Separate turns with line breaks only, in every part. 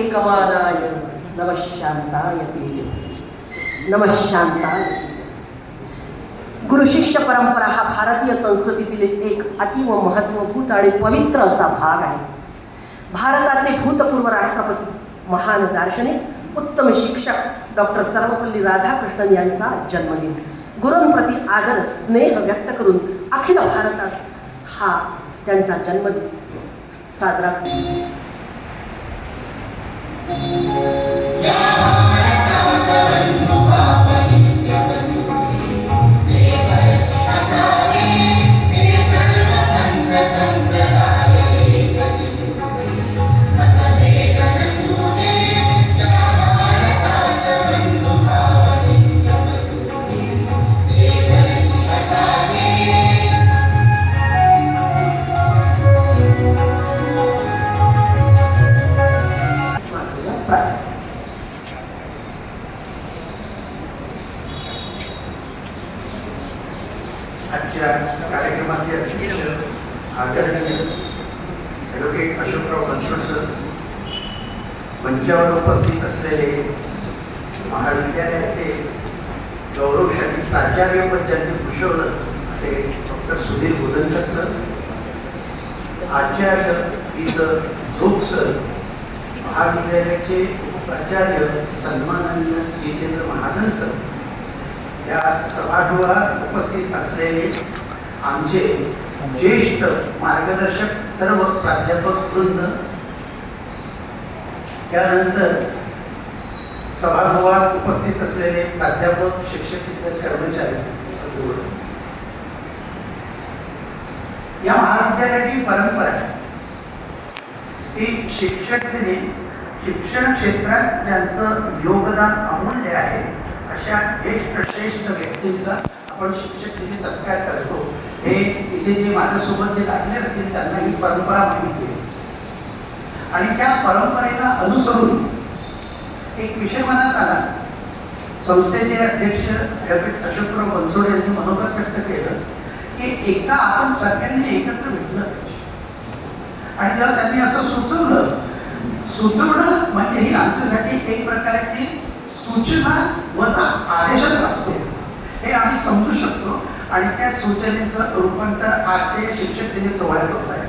नमानुभूत्ये कमानाय नमशांताय तेजसे नमशांताय गुरुशिष्य गुरु शिष्य परंपरा हा भारतीय संस्कृतीतील एक अतिव महत्वभूत आणि पवित्र असा भाग आहे. भारताचे भूतपूर्व राष्ट्रपती महान दार्शनिक उत्तम शिक्षक डॉक्टर सर्वपल्ली राधाकृष्णन यांचा जन्मदिन गुरूंप्रती आदर स्नेह व्यक्त करून अखिल भारतात हा त्यांचा जन्मदिन साजरा करतो
आजच्या कार्यक्रमाचे अध्यक्ष आदरणीय ॲडव्होकेट अशोकराव बनसोड सर मंचावर उपस्थित असलेले महाविद्यालयाचे गौरवशाली प्राचार्यपद ज्यांनी भूषवलं असे doctor Sudhir Bodhankar sir Acharya P sir Jhok sir महाविद्यालयाचे उपप्राचार्य सन्माननीय जितेंद्र महाजन सर या सभागृहात उपस्थित असलेले आमचे ज्येष्ठ मार्गदर्शक सर्व प्राध्यापक वृंद त्यानंतर सभागृहात उपस्थित असलेले प्राध्यापक शिक्षक इतर कर्मचारी या महाविद्यालयाची परंपरा आहे. की शिक्षक दिनी शिक्षण क्षेत्रात ज्यांचं योगदान अमूल्य आहे अशा श्रेष्ठ व्यक्तींचा आपण शिक्षक तिथे सत्कार करतो हे इथे जे माझ्यासोबत जे लागले असतील त्यांना ही परंपरा माहिती आहे. आणि त्या परंपरेला अनुसरून एक विषय मनात आला. संस्थेचे अध्यक्ष ॲडव्होकेट अशोकराव बनसोडे यांनी मनोगत व्यक्त केलं की एकदा आपण सगळ्यांनी एकत्र भेटलं पाहिजे. आणि जेव्हा त्यांनी असं सुचवलं सुचवणं म्हणजे ही आमच्यासाठी एक प्रकारची सूचना वजा आदेशच असते. हे आम्ही समजू शकतो आणि त्या सूचनेचं रूपांतर आजचे शिक्षक दिनी सोहळ्यात होत आहे.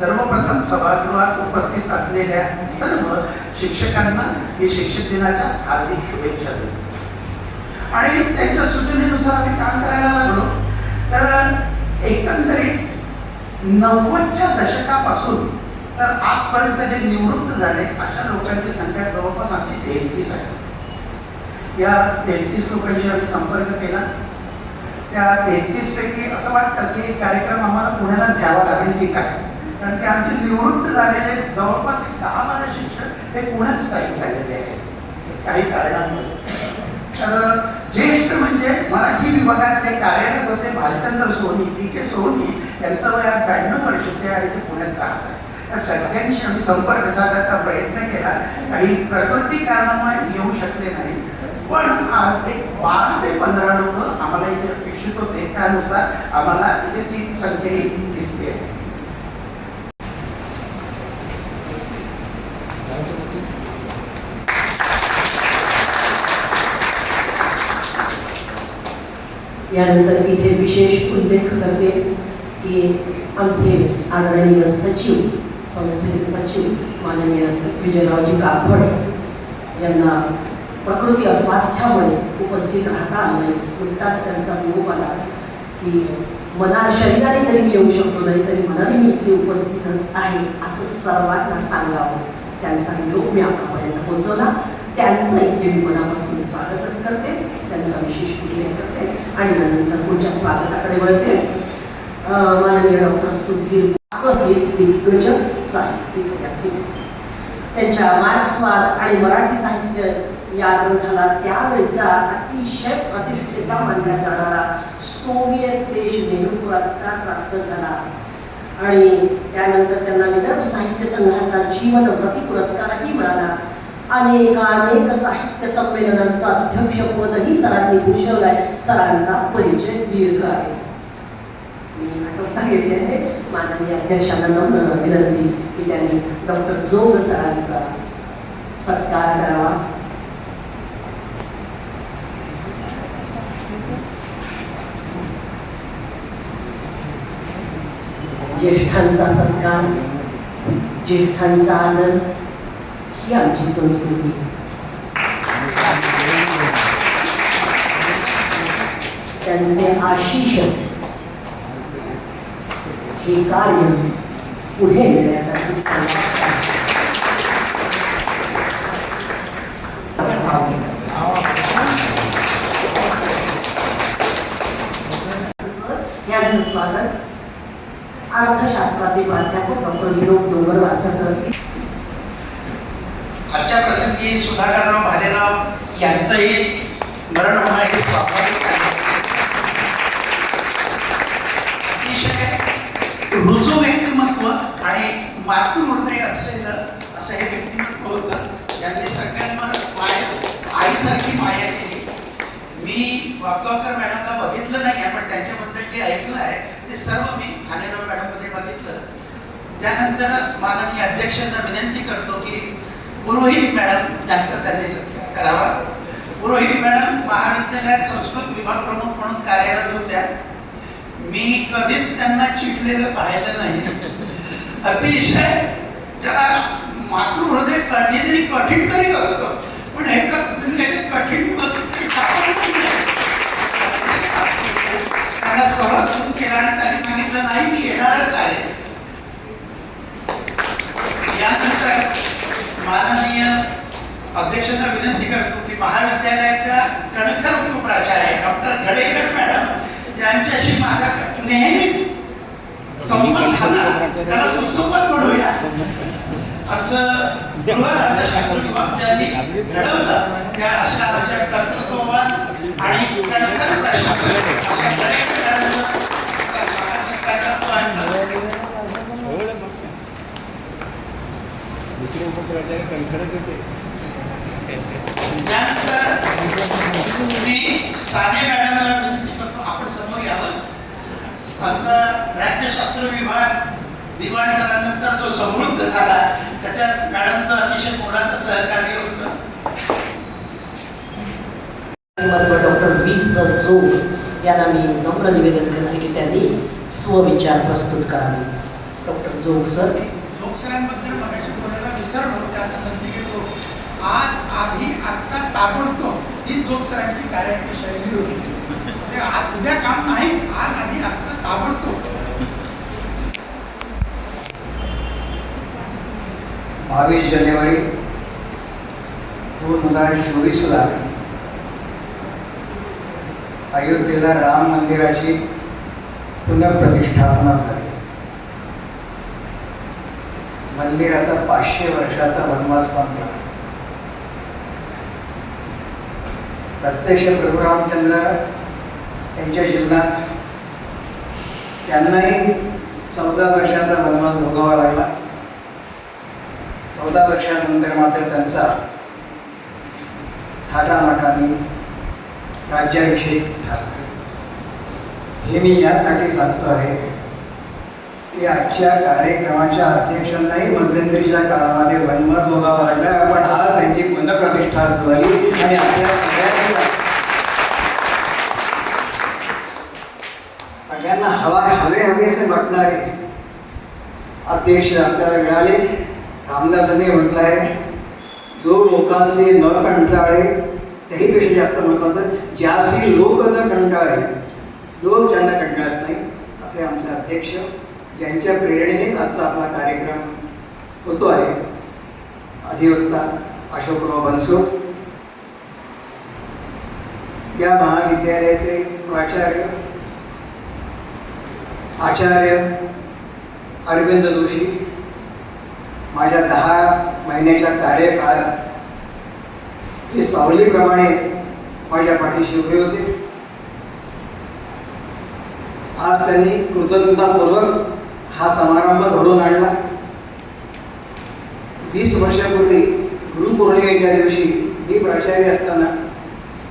सर्वप्रथम सभागृहात उपस्थित असलेल्या सर्व शिक्षकांना मी शिक्षक दिनाच्या हार्दिक शुभेच्छा देतो. आणि त्यांच्या सूचनेनुसार आम्ही काम करायला लागलो. तर एकंदरीत नव्वदच्या दशकापासून तर आजपर्यंत जे निवृत्त झाले अशा लोकांची संख्या जवळपास आमची तेहतीस आहे. या तेहतीस लोकांशी आम्ही संपर्क केला. त्या तेहतीस पैकी असं वाटतं की एक कार्यक्रम आम्हाला पुण्याला द्यावा लागेल की काय? कारण की आमचे निवृत्त झालेले जवळपास एक दहा बारा शिक्षक हे पुण्यात स्थायिक झालेले आहेत. काही कारणांमुळे. तर ज्येष्ठ म्हणजे मराठी विभागात ते कार्यरत होते भालचंद्र सोनी पी के सोनी यांचं वय आज ब्याण्णव वर्षाचे आणि ते पुण्यात राहत आहे त्या सगळ्यांशी आम्ही संपर्क साधायचा प्रयत्न केला. काही प्रकृती कारणामुळे येऊ शकले नाही. पण एक बारा ते पंधरा लोक आम्हाला इथे अपेक्षित होते त्यानुसार आम्हाला इथे ती संख्या दिसते आहे
यानंतर इथे विशेष उल्लेख करते की आमचे आदरणीय सचिव, संस्थेचे सचिव, माननीय विजयरावजी कापड यांना प्रकृती अस्वास्थ्यामुळे उपस्थित राहता आलं नाही नुकताच त्यांचा निरोप आला की मना शरीराने जरी मी येऊ शकलो नाही तरी मनाने मी इथे उपस्थितच आहे असं सर्वांना सांगावं. त्यांचा निरोप मी आपल्यापर्यंत पोहोचवला त्यांचं इथे मी मनापासून स्वागतच करते. त्यांचा विशेष उल्लेख करते. आणि यानंतर पुढच्या स्वागताकडे वळते. माननीय डॉक्टर सुधीर हे दिग्गज साहित्यिक व्यक्ती. त्यांच्या मार्क्सवाद आणि मराठी साहित्य या ग्रंथाला त्यावेळेचा अतिशय प्रतिष्ठेचा मानला जाणारा सोवियत देश नेहरू पुरस्कार प्राप्त झाला. आणि त्यानंतर त्यांना विदर्भ साहित्य संघाचा जीवनव्रती पुरस्कारही मिळाला. अनेक अनेक साहित्य संमेलनांचं अध्यक्षपदही सरांनी भूषवलाय. सरांचा परिचय दीर्घ आहे. मी आठवता आहे. माननीय अध्यक्षांना नम्र विनंती की त्यांनी डॉक्टर जोग सरांचा सत्कार करावा. ज्येष्ठांचा सत्कार ज्येष्ठांचा आदर ही आमची संस्कृती त्यांचे आशिषच हे कार्य पुढे नेण्यासाठी यांचं स्वागत अर्थशास्त्राचे प्राध्यापक डॉक्टर विनोद डोंगर वासरकर
आजच्या प्रसंगी सुधाकरराव भालेराव यांचंही मरण होणं हे स्वाभाविक आहे. अतिशय रुजू व्यक्तिमत्व आणि मातृ हृदय असलेलं असं हे व्यक्तिमत्व होतं. यांनी सगळ्यांवर माया आईसारखी माया केली. मी वाकगावकर मॅडमला बघितलं नाही आहे पण त्यांच्याबद्दल जे ऐकलं आहे ते सर्व मी भालेराव मॅडम बघितलं. त्यानंतर माननीय अध्यक्षांना विनंती करतो की पुरोहित मॅडम त्यांचा त्यांनी सत्कार करावा. पुरोहित मॅडम महाविद्यालयात संस्कृत विभाग प्रमुख म्हणून कार्यरत होत्या. मी कधीच त्यांना चिडलेलं पाहिलं नाही. अतिशय त्याला मातृहृदय कधीतरी कठीण तरी असतं. पण हे याच्यात कठीण त्यांना सहज केला आणि त्यांनी सांगितलं नाही मी येणारच आहे. यानंतर माननीय अध्यक्षांना विनंती करतो की महाविद्यालयाच्या कणखर उपप्राचार्य डॉक्टर गडेकर मॅडम ज्यांच्याशी माझा नेहमीच संवाद झाला त्याला सुसंवाद म्हणूया आमचं गृह अर्थशास्त्र विभाग ज्यांनी घडवलं. त्या अशा आमच्या कर्तृत्ववान आणि कणखर प्रशासन अशा गडेकर मॅडमचं आता स्वागत सत्कार करतो आहे
दुसरे उपप्राचार्य कणखरच होते
त्यानंतर मी साने मॅडमला विनंती करतो आपण समोर यावं. आमचा राज्यशास्त्र विभाग दिवाण सरानंतर जो समृद्ध झाला त्याच्यात मॅडमचं अतिशय मोलाचं सहकार्य होतं.
डॉक्टर वी स जोग यांना मी नम्र निवेदन करते की त्यांनी स्वविचार प्रस्तुत करावे. डॉक्टर जोग सर.
लोकसरांबद्दल मगाशी आज आधी आत्ता ताबडतोब ही जोगसरांची कार्याची शैली होती. म्हणजे आज उद्या काम नाही आज आधी आत्ता ताबडतोब.
बावीस जानेवारी दोन हजार चोवीसला अयोध्येला राम मंदिराची पुनर्प्रतिष्ठापना झाली. मंदिराचा पाचशे वर्षाचा वनवास संपला. प्रत्यक्ष प्रभू रामचंद्र यांच्या जीवनात त्यांनाही चौदा वर्षाचा वनवास भोगावा लागला. चौदा वर्षानंतर मात्र त्यांचा थाटामाटाने राज्याभिषेक झाला. हे मी यासाठी सांगतो आहे. की आजच्या कार्यक्रमाच्या अध्यक्षांनाही मध्यंतरीच्या काळामध्ये वनवास भोगावा लागला पण आज त्यांची पुनर्प्रतिष्ठा झाली आणि आपल्या सगळ्यांना सगळ्यांना हवा हवे हवेसे वाटणारे. अध्यक्ष आपल्याला मिळाले. रामदासांनी म्हटलं आहे जो लोकांचे न कंटाळे त्याहीपेक्षा जास्त महत्त्वाचं ज्याशी लोक न कंटाळे लोक ज्यांना कंटाळत नाही असे आमचे अध्यक्ष ज्यांच्या प्रेरणेनेच आजचा आपला कार्यक्रम होतो आहे अधिवक्ता अशोकराव बनसो. या महाविद्यालयाचे प्राचार्य आचार्य अरविंद जोशी माझ्या दहा महिन्याच्या कार्यकाळात हे सावलीप्रमाणे माझ्या पाठीशी उभे होते. आज त्यांनी कृतज्ञतापूर्वक हा समारंभ घडून आणला. वीस वर्षापूर्वी गुरुपौर्णिमेच्या दिवशी मी प्राचार्य असताना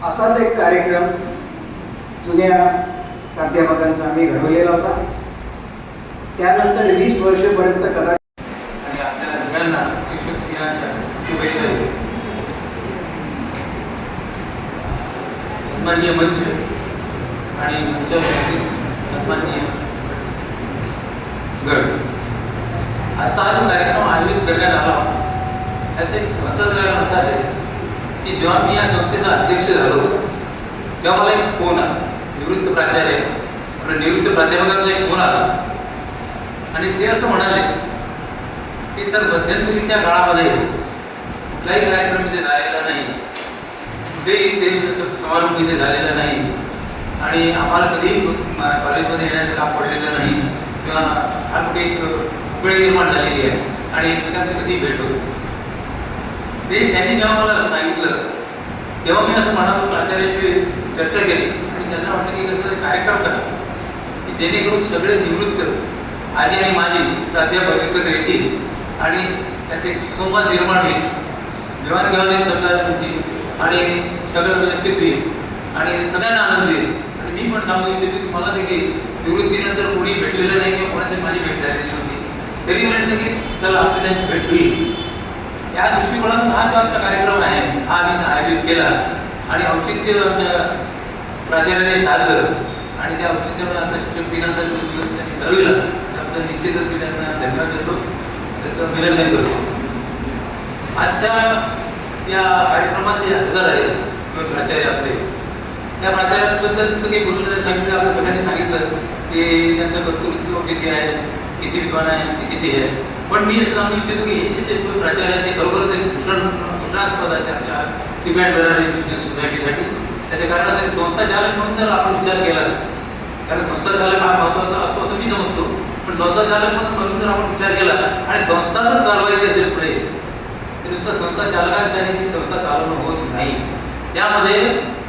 असाच एक कार्यक्रम जुन्या प्राध्यापकांचा आम्ही घडवलेला होता. त्यानंतर वीस वर्षपर्यंत कदा
आणि आपल्या सगळ्यांना शिक्षक दिनाच्या शुभेच्छा सन्मान्य मंच आणि मंचासाठी सन्मान्य असा हा जो कार्यक्रम आयोजित करण्यात आला त्याचं एक महत्त्वाचं कारण असं आहे की जेव्हा मी या संस्थेचा अध्यक्ष झालो तेव्हा मला एक फोन आला. निवृत्त प्राचार्य आपल्या निवृत्त प्राध्यापकांचा एक फोन आला. आणि ते असं म्हणाले की सर मध्यंतरीच्या काळामध्ये कुठलाही कार्यक्रम इथे झालेला नाही. कुठेही ते समारंभ इथे झालेला नाही. आणि आम्हाला कधीही कॉलेजमध्ये येण्याचं काम पडलेलं नाही. किंवा हा कुठे एक वेळ निर्माण झालेली आहे आणि एकमेकांची कधी भेट होत ते त्यांनी जेव्हा मला सांगितलं तेव्हा मी असं म्हणालो प्राचार्याची चर्चा केली आणि त्यांना वाटलं की कसं तरी कार्यक्रम करा. की जेणेकरून सगळे निवृत्त आजी आणि माझी प्राध्यापक एकत्र येतील आणि त्यात एक संवाद निर्माण होईल. देवाणघेवाण होईल आणि सगळं व्यवस्थित होईल आणि सगळ्यांना आनंद येईल. आणि मी पण सांगू इच्छितो की मला देखील निवृत्तीनंतर कोणी भेटलेलं नाही किंवा कोणाची माझी भेट झालेली नव्हती. तरी म्हटलं की चला आपली त्यांची भेट होईल. या दृष्टिकोनातून हा जो आमचा कार्यक्रम आहे हा आम्ही आयोजित केला आणि औचित्य आमच्या प्राचार्याने साधलं आणि त्या औचित्यामध्ये आमचा शिक्षक दिनाचा जो दिवस त्यांनी ठरविला त्याबद्दल निश्चितच मी त्यांना धन्यवाद देतो त्याचं अभिनंदन करतो. आजच्या या कार्यक्रमात जे हजर आहेत दोन प्राचार्य आपले त्या प्राचार्यांबद्दल तर काही बोलून सांगितलं आपल्या सगळ्यांनी सांगितलं की त्यांचं कर्तृत्व किती आहे किती विद्वान आहे ते किती आहे. पण मी असं सांगू इच्छितो की हे जे प्रचार प्राचार्य आहेत ते खरोखरच एक भूषण भूषणास्पद आहे आपल्या सिमेंट वेळा एज्युकेशन सोसायटीसाठी त्याच्या कारण असं संस्था चालक म्हणून जर आपण विचार केला कारण संस्था चालक हा महत्त्वाचा असतो असं मी समजतो. पण संस्था चालक म्हणून म्हणून जर आपण विचार केला आणि संस्था जर चालवायची असेल पुढे तर नुसतं संस्था चालकांच्या आणि संस्था चालवणं होत नाही. त्यामध्ये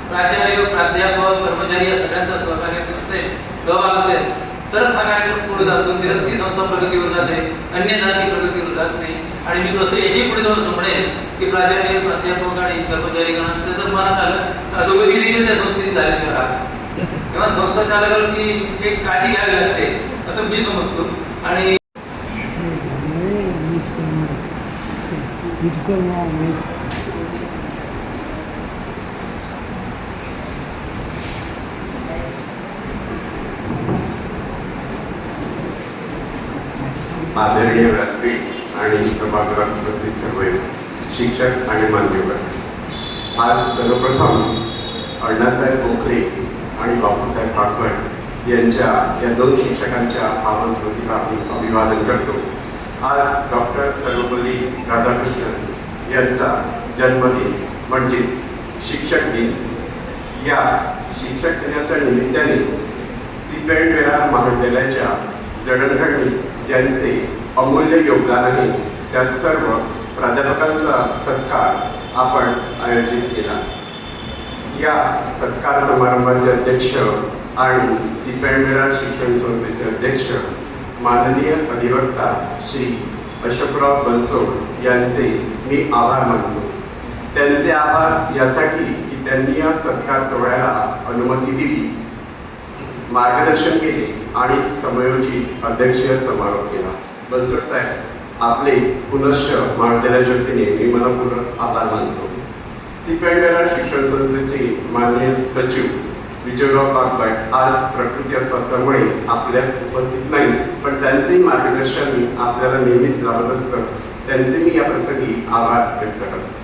प्राचार्य प्राध्यापक कर्मचारी या सगळ्यांचा सहकार्य असेल सहभाग असेल. तरच हा कार्यक्रम पुढे जातो तरच ती संस्था प्रगतीवर जाते अन्य जाती प्रगतीवर जात नाही आणि मी तसं एकही पुढे जाऊन म्हणेन की प्राचार्य प्राध्यापक आणि कर्मचारीगणांचं जर मनात आलं तर अधोगती देखील त्या संस्थेची झाल्याशिवाय राहत तेव्हा संस्था चालकाला ती एक काळजी घ्यावी लागते असं मी समजतो आणि
आदरणीय व्यासपीठ आणि सभागृहात उपस्थित सर्व शिक्षक आणि मान्यवर. आज सर्वप्रथम अण्णासाहेब गोखले आणि बापूसाहेब भागवत यांच्या या दोन शिक्षकांच्या भावन स्मृतीला अभिवादन करतो. आज डॉक्टर सर्वपल्ली राधाकृष्णन यांचा जन्मदिन म्हणजेच शिक्षक दिन. या शिक्षक दिनाच्या निमित्ताने सिपेंडवेरा महाविद्यालयाच्या जडणघडणी ज्यांचे अमूल्य योगदान आहे त्या सर्व प्राध्यापकांचा सत्कार आपण आयोजित केला. या सत्कार समारंभाचे अध्यक्ष आणि सिपेंडवेरा शिक्षण संस्थेचे अध्यक्ष माननीय अधिवक्ता श्री अशोकराव बनसोड यांचे मी आभार मानतो. त्यांचे आभार यासाठी की त्यांनी या सत्कार सोहळ्याला अनुमती दिली मार्गदर्शन केले. आणि समयोचित अध्यक्षीय समारोप केला. बनसोड साहेब आपले पुनश्च मांडलेल्या जनतेने मी मनपूर्वक आभार मानतो. सिपेंडरा शिक्षण संस्थेचे माननीय सचिव विजयराव बागबाट आज प्रकृती अस्वास्थ्यामुळे आपल्यात उपस्थित नाही पण त्यांचेही मार्गदर्शन आपल्याला नेहमीच लाभत असतं. त्यांचे मी या प्रसंगी आभार व्यक्त करतो.